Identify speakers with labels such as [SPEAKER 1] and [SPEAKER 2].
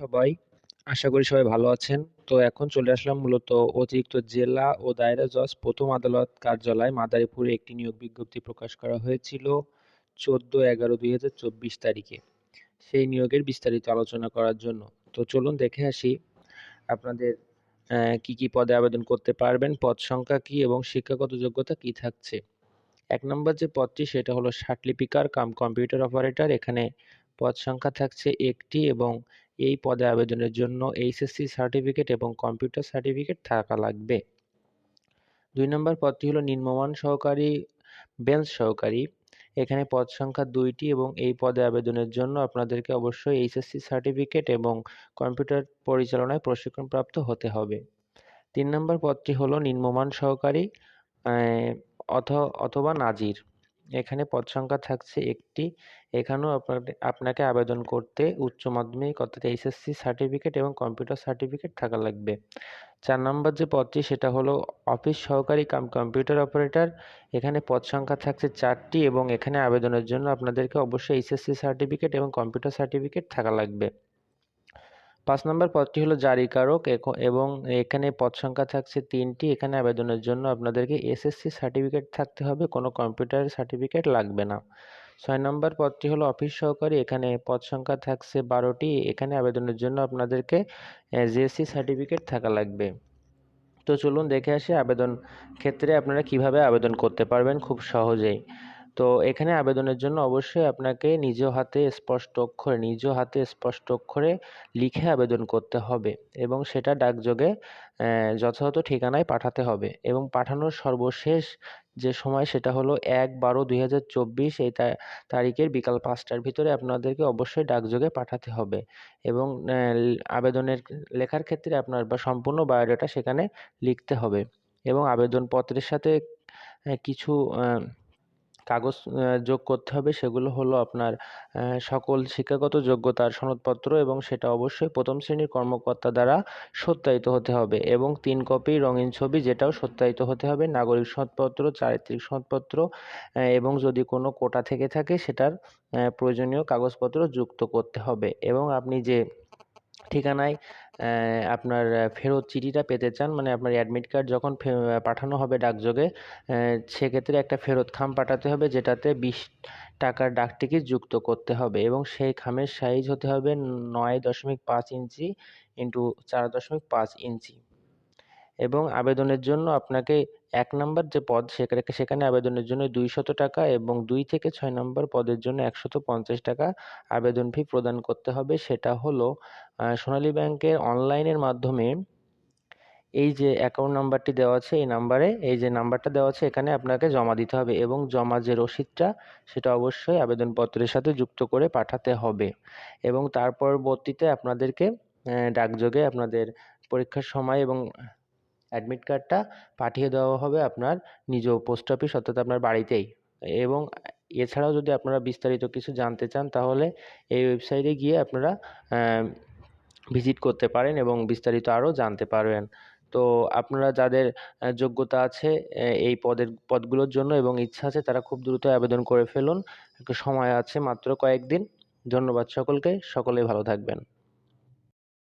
[SPEAKER 1] সবাই। আশা করি সবাই ভালো আছেন। তো এখন চলে আসলাম মূলত অতিরিক্ত জেলা ও দায়রা জজ। প্রথম আদালত কার্যালয় মাদারীপুরে একটি নিয়োগ বিজ্ঞপ্তি প্রকাশ করা হয়েছিল চোদ্দ এগারো দুই হাজার চব্বিশ তারিখে। সেই নিয়োগের বিস্তারিত আলোচনা করার জন্য। তো চলুন দেখে আসি আপনাদের কি কি পদে আবেদন করতে পারবেন, পদ সংখ্যা কি এবং শিক্ষাগত যোগ্যতা কি থাকছে? এক নম্বর যে পদটি, সেটা হলো লিপিকার, কাম কম্পিউটার অপারেটর। এখানে পদ সংখ্যা থাকছে একটি এবং এই পদে আবেদনের জন্য এইচএসসি সার্টিফিকেট এবং কম্পিউটার সার্টিফিকেট থাকা লাগবে। দুই নম্বর পদটি হলো নিম্নমান সহকারী বেঞ্চ সহকারী। এখানে পদ সংখ্যা দুইটি এবং এই পদে আবেদনের জন্য আপনাদেরকে অবশ্যই এইচএসসি সার্টিফিকেট এবং কম্পিউটার পরিচালনায় প্রশিক্ষণপ্রাপ্ত হতে হবে। তিন নম্বর পদটি হলো নিম্নমান সহকারী অথবা নাজির। এখানে পদ সংখ্যা থাকছে একটি। এখানেও আপনাকে আবেদন করতে উচ্চ মাধ্যমিক অর্থাৎ এইচএসসি সার্টিফিকেট এবং কম্পিউটার সার্টিফিকেট থাকা লাগবে। চার নম্বর যে পদটি, সেটা হলো অফিস সহকারী কাম কম্পিউটার অপারেটর এখানে পদ সংখ্যা থাকছে চারটি এবং এখানে আবেদনের জন্য আপনাদেরকে অবশ্যই এইচএসসি সার্টিফিকেট এবং কম্পিউটার সার্টিফিকেট থাকা লাগবে। পাঁচ নম্বর পদটি হলো জারিকারক এবং এখানে পদ সংখ্যা থাকছে তিনটি। এখানে আবেদনের জন্য আপনাদেরকে এসএসসি সার্টিফিকেট থাকতে হবে, কোনো কম্পিউটার সার্টিফিকেট লাগবে না। ছয় নম্বর পদটি হলো অফিস সহকারী, এখানে পদ সংখ্যা থাকছে বারোটি। এখানে আবেদনের জন্য আপনাদেরকে জিএসসি সার্টিফিকেট থাকা লাগবে। তো চলুন দেখে আসি আবেদন ক্ষেত্রে আপনারা কীভাবে আবেদন করতে পারবেন খুব সহজেই। তো এখানে আবেদনের জন্য অবশ্যই আপনাকে নিজ হাতে স্পষ্ট অক্ষরে, নিজ হাতে স্পষ্ট অক্ষরে লিখে আবেদন করতে হবে এবং সেটা ডাকযোগে যথাযথ ঠিকানায় পাঠাতে হবে এবং পাঠানোর সর্বশেষ যে সময় সেটা হলো এক বারো দুই হাজার চব্বিশ, এই তারিখের বিকাল পাঁচটার ভিতরে আপনাদেরকে অবশ্যই ডাকযোগে পাঠাতে হবে এবং আবেদনের লেখার ক্ষেত্রে আপনার বা সম্পূর্ণ বায়োডাটা সেখানে লিখতে হবে এবং আবেদনপত্রের সাথে কিছু কাগজ যোগ করতে হবে। সেগুলো হলো আপনার সকল শিক্ষাগত যোগ্যতার সনদপত্র এবং সেটা অবশ্যই প্রথম শ্রেণির কর্মকর্তা দ্বারা সত্যায়িত হতে হবে এবং তিন কপি রঙিন ছবি যেটাও সত্যায়িত হতে হবে। নাগরিক সনদপত্র, চারিত্রিক সনদপত্র এবং যদি কোনো কোটা থেকে থাকে সেটার প্রয়োজনীয় কাগজপত্র যুক্ত করতে হবে। এবং আপনি যে ঠিকানায় আপনার ফেরত চিঠিটা পেতে চান। মানে আপনার অ্যাডমিট কার্ড যখন পাঠানো হবে ডাকযোগে সেক্ষেত্রে একটা ফেরত খাম পাঠাতে হবে, যেটাতে বিশ টাকার ডাকটিকিট যুক্ত করতে হবে এবং সেই খামের সাইজ হতে হবে নয় দশমিক পাঁচ ইঞ্চি ইন্টু চার দশমিক পাঁচ ইঞ্চি। এবং আবেদনের জন্য আপনাকে এক নম্বর যে পদ সেখানে সেখানে আবেদনের জন্য দুইশত টাকা এবং দুই থেকে ছয় নম্বর পদের জন্য একশত পঞ্চাশ টাকা আবেদন ফি প্রদান করতে হবে। সেটা হলো সোনালী ব্যাংকের অনলাইনের মাধ্যমে এই যে অ্যাকাউন্ট নাম্বারটি দেওয়া আছে, এই নাম্বারে এই যে নাম্বারটা দেওয়া আছে, এখানে আপনাকে জমা দিতে হবে এবং জমা যে রসিদটা, সেটা অবশ্যই আবেদনপত্রের সাথে যুক্ত করে পাঠাতে হবে। এবং তার পরবর্তীতে আপনাদেরকে ডাকযোগে আপনাদের পরীক্ষার সময় এবং অ্যাডমিট কার্ডটা পাঠিয়ে দেওয়া হবে আপনার নিজ পোস্ট অফিস অর্থাৎ আপনার বাড়িতেই। এবং এছাড়াও যদি আপনারা বিস্তারিত কিছু জানতে চান, তাহলে এই ওয়েবসাইটে গিয়ে আপনারা ভিজিট করতে পারেন এবং বিস্তারিত আরও জানতে পারবেন। তো আপনারা যাদের যোগ্যতা আছে এই পদের, পদগুলোর জন্য এবং ইচ্ছা আছে, তারা খুব দ্রুত আবেদন করে ফেলুন। সময় আছে মাত্র কয়েকদিন। ধন্যবাদ সকলকে। সকলেই ভালো থাকবেন।